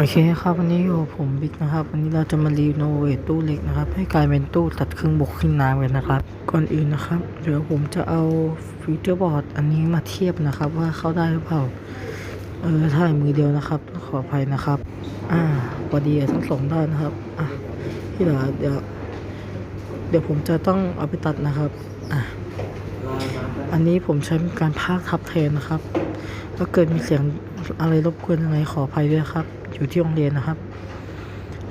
โอเคครับวันนี้อยู่ผมบิ๊กนะครับ วันนี้เราจะมารีโนเวทตู้เหล็กนะครับ ให้กลายเป็นตู้ตัดครึ่งบกครึ่งน้ำกันนะครับ ก่อนอื่นนะครับเดี๋ยวผมจะเอาฟิวเจอร์บอร์ดอันนี้มาเทียบนะครับว่าเข้าได้หรือเปล่าเออถ่ายมือเดียวนะครับต้องขออภัยนะครับ อ่าพอดีทั้งสองด้านนะครับอะที่เหลือเดี๋ยวเดี๋ยวผมจะต้องเอาไปตัดนะครับอะอันนี้ผมใช้การพากทับแทนนะครับถ้าเกิดมีเสียงอะไรรบกวนยังไงขออภัยด้วยครับ อยู่ที่โรงเรียนนะครับ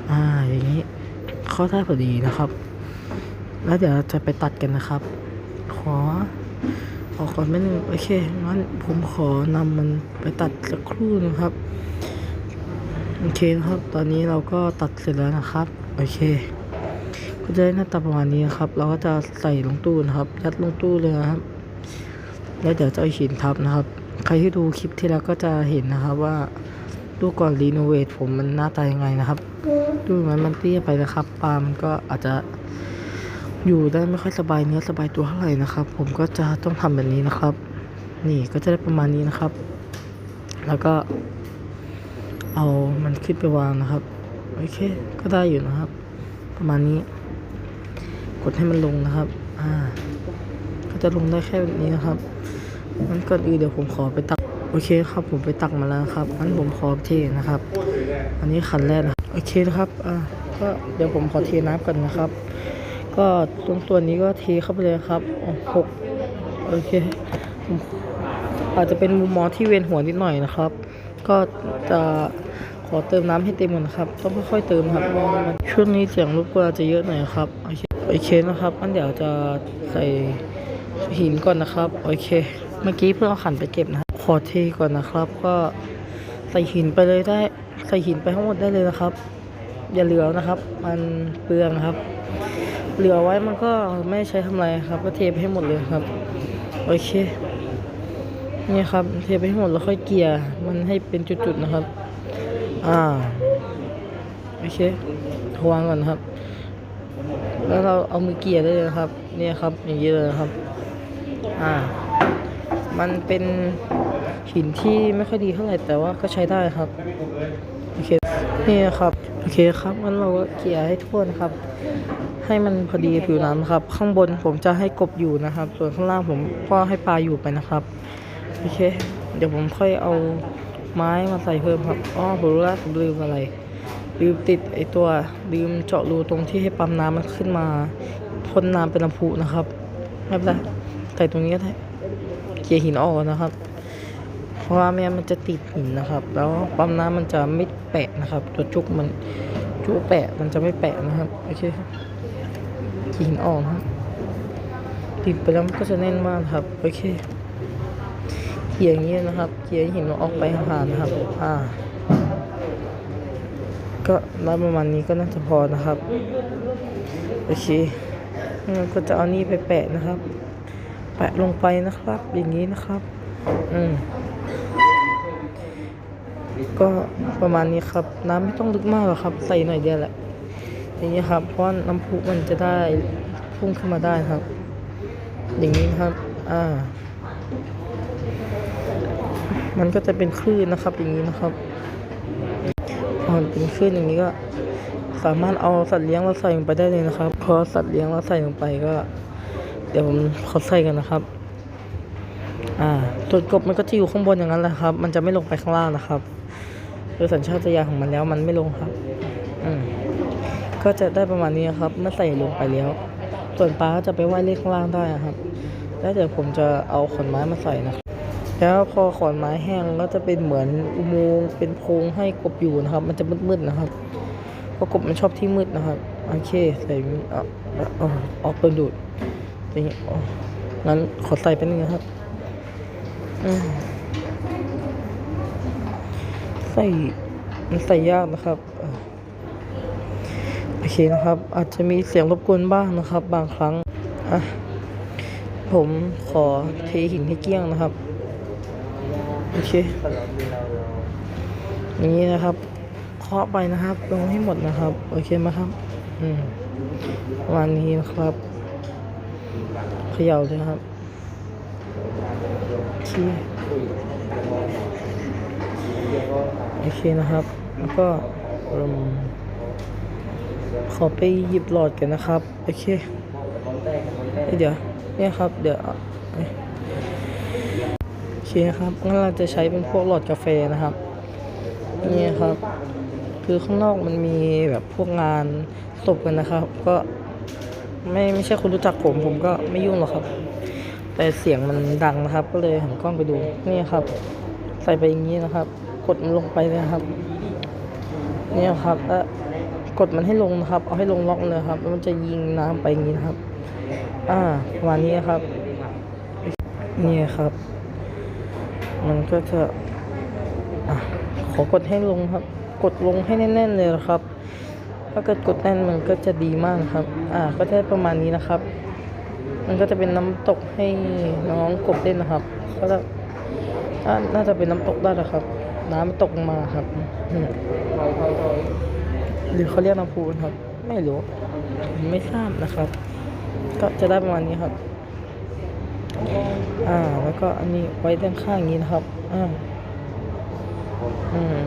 อ่า อย่างนี้เข้าได้พอดีนะครับ แล้วเดี๋ยวจะไปตัดกันนะครับ ขอขอก่อนไม่นึงโอเคงั้นผมขอนำมันไปตัดสักครู่นึงครับโอเคนะครับ ตอนนี้เราก็ตัดเสร็จแล้วนะครับ โอเค ก็จะได้หน้าตาประมาณนี้นะครับ เราก็จะใส่ลงตู้นะครับ ยัดลงตู้เลยนะครับ แล้วเดี๋ยวจะเอาหินทับนะครับ ใครที่ดูคลิปที่แล้วก็จะเห็นนะครับว่า ตู้ก่อนรีโนเวทผมมันหน้าตายังไงนะครับ ดูเหมือนมันเตี้ยไปนะครับ ปลามันก็อาจจะอยู่ได้ไม่ค่อยสบายเนื้อสบายตัวเท่าไหร่นะครับ ผมก็จะต้องทำแบบนี้นะครับ นี่ก็จะได้ประมาณนี้นะครับ แล้วก็ เอามันขึ้นไปวางนะครับ โอเค ก็ได้อยู่นะครับ ประมาณนี้ กดให้มันลงนะครับ อ่า ก็จะลงได้แค่แบบนี้นะครับงั้นก่อนอื่นเดี๋ยวผมขอไปตัก โอเคครับผมไปตักมาแล้วครับงั้นผมขอเทนะครับ อันนี้ขันแรกนะโอเคนะครับอ่าก็เดี๋ยวผมขอเทน้ำก่อนนะครับ ก็ตรงตัวนี้ก็เทเข้าไปเลยครับหกโอเคอาจจะเป็นมุมมองที่เวียนหัวนิดหน่อยนะครับ ก็จะขอเติมน้ำให้เต็มก่อนะครับต้องค่อยๆเติมครับช่วงนี้เสียงรบกวนอาจะเยอะหน่อยครับโอเคโอเคนะครับงั้นเดี๋ยวจะใส่หินก่อนนะครับโอเค เมื่อกี้เพิ่งเอาขันไปเก็บนะ อเทก่อนนะครับ ก็ใส่หินไปเลยได้ใส่หินไปทั้งหมดได้เลยนะครับ อย่าเหลือนะครับ มันเปลืองครับ เหลือไว้มันก็ไม่ใช้ทำอะไรครับ ก็เทไปให้หมดเลยครับ โอเคนี่ครับ เทไปให้หมดแล้วค่อยเกลี่ยมันให้เป็นจุดๆนะครับ อ่าโอเควางก่อนครับ แล้วเราเอามือเกลี่ยได้เลยครับ เนี่ยครับ อย่างนี้เลยครับ อ่า มันเป็นหินที่ไม่ค่อยดีเท่าไหร่แต่ว่าก็ใช้ได้ครับโอเคนี่นะครับโอเคครับงั้นเราก็เกลี่ยให้ทั่วนะครับ ให้มันพอดีผิวน้ำครับ ข้างบนผมจะให้กบอยู่นะครับ ส่วนข้างล่างผมก็ให้ปลาอยู่ไปนะครับโอเค เดี๋ยวผมค่อยเอาไม้มาใส่เพิ่มครับอ๋อผมรู้แล้วผมลืมอะไรลืมติดไอตัวลืมเจาะรูตรงที่ให้ปั๊มน้ำมันขึ้นมาพ่นน้ำเป็นลำพูนะครับไม่เป็นไรใส่ตรงนี้ก็ได้ เกลี่ยหินออกนะครับ เพราะว่าไม่งั้นมันจะติดหินนะครับ แล้วปั๊มน้ำมันจะไม่แปะนะครับ ตัวจุกมันจุกแปะมันจะไม่แปะนะครับโอเคครับเกลี่ยหินออกนะครับติดไปแล้วมันก็จะแน่นมากครับโอเคเขี่ยอย่างนี้นะครับเขี่ยหินออกไปห่างๆนะครับ อ่า ก็ได้ประมาณนี้ก็น่าจะพอนะครับโอเคก็จะเอานี่ไปแปะนะครับ แปะลงไปนะครับ อย่างนี้นะครับ อืมก็ประมาณนี้ครับ น้ำไม่ต้องลึกมากหรอกครับ ใส่หน่อยเดียวแหละอย่างนี้ครับ เพราะน้ำพุมันจะได้พุ่งขึ้นมาได้ครับ อย่างนี้ครับ อ่า มันก็จะเป็นคลื่นนะครับ อย่างนี้นะครับพอมันเป็นคลื่นอย่างนี้ก็ สามารถเอาสัตว์เลี้ยงเราใส่ลงไปได้เลยนะครับพอสัตว์เลี้ยงเราใส่ลงไปก็ เดี๋ยวผมขอใส่กันนะครับ อ่าตัวกบมันก็จะอยู่ข้างบนอย่างนั้นแหละครับ มันจะไม่ลงไปข้างล่างนะครับโดยสัญชาตญาณของมันแล้วมันไม่ลงครับ อืมก็จะได้ประมาณนี้ครับเมื่อใส่ลงไปแล้ว ส่วนปลาก็จะไปว่ายเล่นข้างล่างได้ครับ แล้วเดี๋ยวผมจะเอาขอนไม้มาใส่นะครับแล้วพอขอนไม้แห้งก็จะเป็นเหมือนอุโมงค์เป็นโพรงให้กบอยู่นะครับ มันจะมืดๆนะครับเพราะกบมันชอบที่มืดนะครับโอเคใส่อย่าเอาเอาออกตัวดูด อย่างนี้อ๋องั้นขอใส่ไปหนึ่งนะครับใส่มันใส่ยากนะครับโอเคนะครับ อาจจะมีเสียงรบกวนบ้างนะครับ บางครั้งอะผมขอเทหินให้เกี้ยงนะครับโอเคอย่างนี้นะครับเคาะไปนะครับลงให้หมดนะครับ โอเคไหมครับ อืมประมาณนี้นะครับ ขย่าเลยครับโอเคโอเคนะครับ แล้วก็ขอไปหยิบหลอดกันนะครับ โอเค เดี๋ยว เนี่ยครับ เดี๋ยวเอเอ้ยโอเคครับ งั้นเราจะใช้เป็นพวกหลอดกาแฟนะครับ นี่ครับ คือข้างนอกมันมีแบบพวกงานศพกันนะครับ ก็ ไม่ไม่ใช่คนรู้จักผมผมก็ไม่ยุ่งหรอกครับ แต่เสียงมันดังนะครับ ก็เลยหันกล้องไปดูนี่ครับ ใส่ไปอย่างนี้นะครับ กดมันลงไปเลยครับนี่ครับแล้วกดมันให้ลงนะครับ เอาให้ลงล็อกเลยครับแล้วมันจะยิงน้ำไปอย่างนี้นะครับ อ่าประมาณนี้ครับนี่ครับ มันก็จะอะขอกดให้ลงครับ กดลงให้แน่น ๆ เลยนะครับ ถ้าเกิดกดแน่นมันก็จะดีมากครับ อ่า ก็จะประมาณนี้นะครับ มันก็จะเป็นน้ำตกให้น้องกบเล่นนะครับ ก็จะน่าจะเป็นน้ำตกได้นะครับ น้ำมันตกมาครับ หรือเขาเรียกน้ำพุครับ ไม่รู้ ไม่ทราบนะครับ ก็จะได้ประมาณนี้ครับ อ่า แล้วก็อันนี้ไว้ด้านข้างอย่างนี้นะครับ อ่า อืม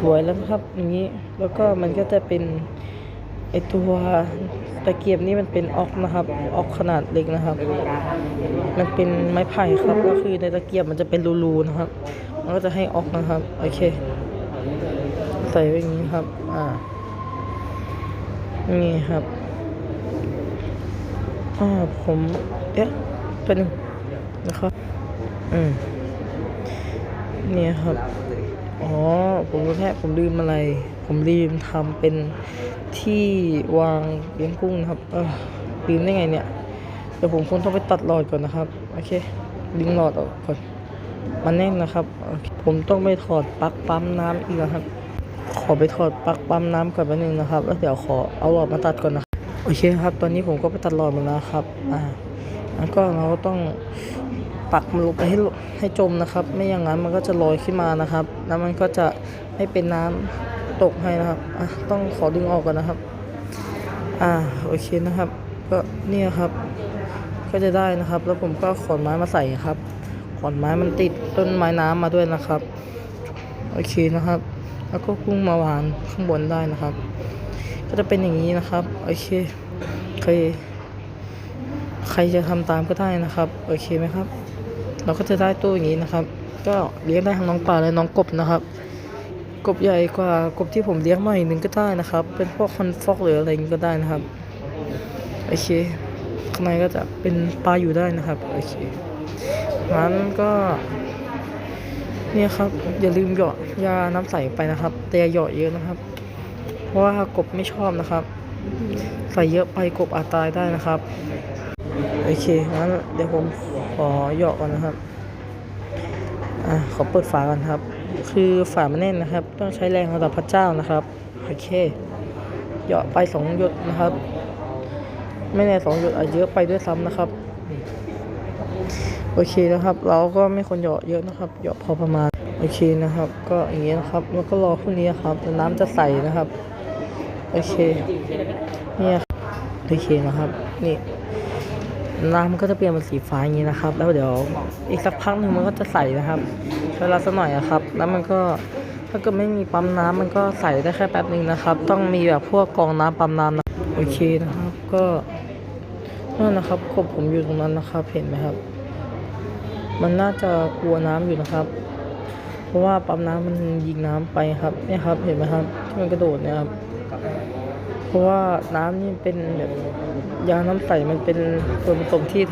สวยแล้วนะครับอย่างนี้แล้วก็มันก็จะเป็นไอตัวตะเกียบนี่มันเป็นออกนะครับออกขนาดเล็กนะครับ มันเป็นไม้ไผ่ครับก็คือในตะเกียบมันจะเป็นรูๆนะครับ มันก็จะให้ออกนะครับโอเค ใส่ไว้อย่างนี้ครับ อ่านี่ครับอ่าผมเอ๊ะเป็นนะครับอืมนี่ครับ อ๋อ ผมรู้แค่ผมลืมอะไร ผมลืมทำเป็นที่วางเลี้ยงกุ้งนะครับ เออลืมได้ไงเนี่ย เดี๋ยวผมคงต้องไปตัดหลอดก่อนนะครับ โอเค ดึงหลอดออกก่อน มันแน่นนะครับโอเคผมต้องไปถอดปลั๊กปั๊มน้ำอีกแล้วครับ ขอไปถอดปลั๊กปั๊มน้ำก่อนแป๊บนึงนะครับ แล้วเดี๋ยวขอเอาหลอดมาตัดก่อนนะ โอเคครับ ตอนนี้ผมก็ไปตัดหลอดมาแล้วครับ อ่าแล้วก็เราก็ต้อง ปักมันลงไปให้ให้จมนะครับ ไม่อย่างนั้นมันก็จะลอยขึ้นมานะครับ แล้วมันก็จะไม่เป็นน้ำตกให้นะครับอะต้องขอดึงออกก่อนนะครับ อ่าโอเคนะครับ ก็เนี่ยครับ ก็จะได้นะครับ แล้วผมก็ขอนไม้มาใส่ครับ ขอนไม้มันติดต้นไม้น้ำมาด้วยนะครับ โอเคนะครับ แล้วก็กุ้งมาวางข้างบนได้นะครับ ก็จะเป็นอย่างนี้นะครับ โอเคใครใครจะทำตามก็ได้นะครับ โอเคไหมครับ เราก็จะได้ตู้อย่างนี้นะครับ ก็เลี้ยงได้ทั้งน้องปลาและน้องกบนะครับ กบใหญ่กว่ากบที่ผมเลี้ยงมาอีกหนึ่งก็ได้นะครับ เป็นพวกคอนฟอกหรืออะไรอย่างนี้ก็ได้นะครับโอเคข้างในก็จะเป็นปลาอยู่ได้นะครับโอเคงั้นก็เนี่ยครับอย่าลืมเหยาะยาน้ำใสไปนะครับ แต่เหยาะเยอะนะครับ เพราะว่ากบไม่ชอบนะครับ ใส่เยอะไปกบอาจตายได้นะครับ อเคงั้นเดี๋ยวผมขอเหยาะก่อนนะครับอะขอเปิดฝาก่อนครับ คือฝามันแน่นนะครับ ต้องใช้แรงระดับพระเจ้านะครับโอเคเหยาะไปสองหยดนะครับ ไม่แน่สองหยดอาจเยอะไปด้วยซ้ำนะครับโอเคนะครับ เราก็ไม่ควรเหยาะเยอะนะครับเหยาะพอประมาณโอเคนะครับ ก็อย่างนี้ยนะครับแล้วก็รอพรุ่งนี้ครับแล้วน้ำจะใสนะครับโอเคเนี่ยโอเคนะครับนี่ น้ำมันก็จะเปลี่ยนเป็นสีฟ้าอย่างนี้นะครับ แล้วเดี๋ยวอีกสักพักหนึ่งมันก็จะใสนะครับใช้เวลาสักหน่อยอะครับ แล้วมันก็ถ้าเกิดไม่มีปั๊มน้ำมันก็ใสได้แค่แป๊บหนึ่งนะครับ ต้องมีแบบพวกกองน้ำปั๊มน้ำนะโอเคนะครับ ก็นั่นนะครับกบผมอยู่ตรงนั้นนะครับ เห็นไหมครับ มันน่าจะกลัวน้ำอยู่นะครับ เพราะว่าปั๊มน้ำมันยิงน้ำไปครับเนี่ยครับ เห็นไหมครับที่มันกระโดดเนี่ยครับ เพราะว่าน้ำนี่เป็นแบบ ยาน้ำใสมันเป็นส่วนผสมที่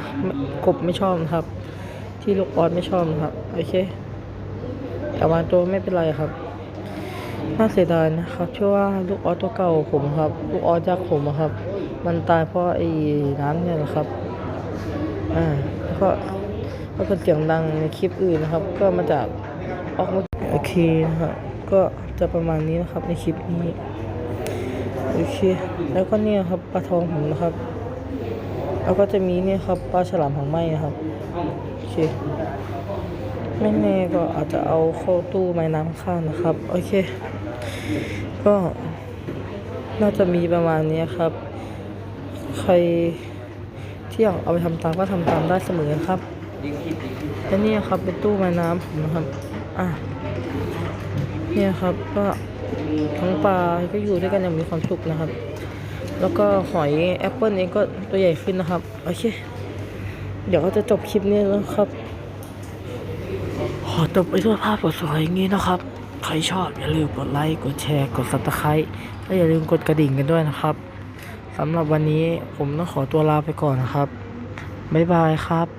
กบไม่ชอบครับ ที่ลูกออสไม่ชอบครับโอเคแต่ว่าตัวไม่เป็นไรครับน่าเสียดายนะครับเชื่อว่าลูกออสตัวเก่าผมครับ ลูกออสจากผมครับ มันตายเพราะไอ้น้ำเนี่ยนะครับอ่าแล้วก็ก็เป็เสียงดังในคลิปอื่นนะครับ ก็มาจากออกมาโอเคนะครับก็จะประมาณนี้นะครับในคลิปนี้โอเคแล้วก็เนี่ยครับปลาทองผมนะครับ แล้วก็จะมีเนี่ยครับปลาฉลามหางไหมนะครับโอเคไม่แน่ก็อาจจะเอาเข้าตู้ไม้น้ำข้างนะครับ โอเค ก็น่าจะมีประมาณนี้ครับ ใครที่อยากเอาไปทำตามก็ทำตามได้เสมอครับและนี่ครับเป็นตู้ไม้น้ำผมนะครับ อะเนี่ยครับก็ทั้งปลาก็อยู่ด้วยกันอย่างมีความสุขนะครับ แล้วก็หอยแอปเปิลเองก็ตัวใหญ่ขึ้นนะครับ โอเค เดี๋ยวก็จะจบคลิปนี้แล้วครับ ขอจบไปด้วยภาพสวยๆอย่างนี้นะครับ ใครชอบอย่าลืมกดไลค์ กดแชร์ กดซับสไครต์และอย่าลืมกดกระดิ่งกันด้วยนะครับสำหรับวันนี้ผมต้องขอตัวลาไปก่อนนะครับ บ๊ายบายครับ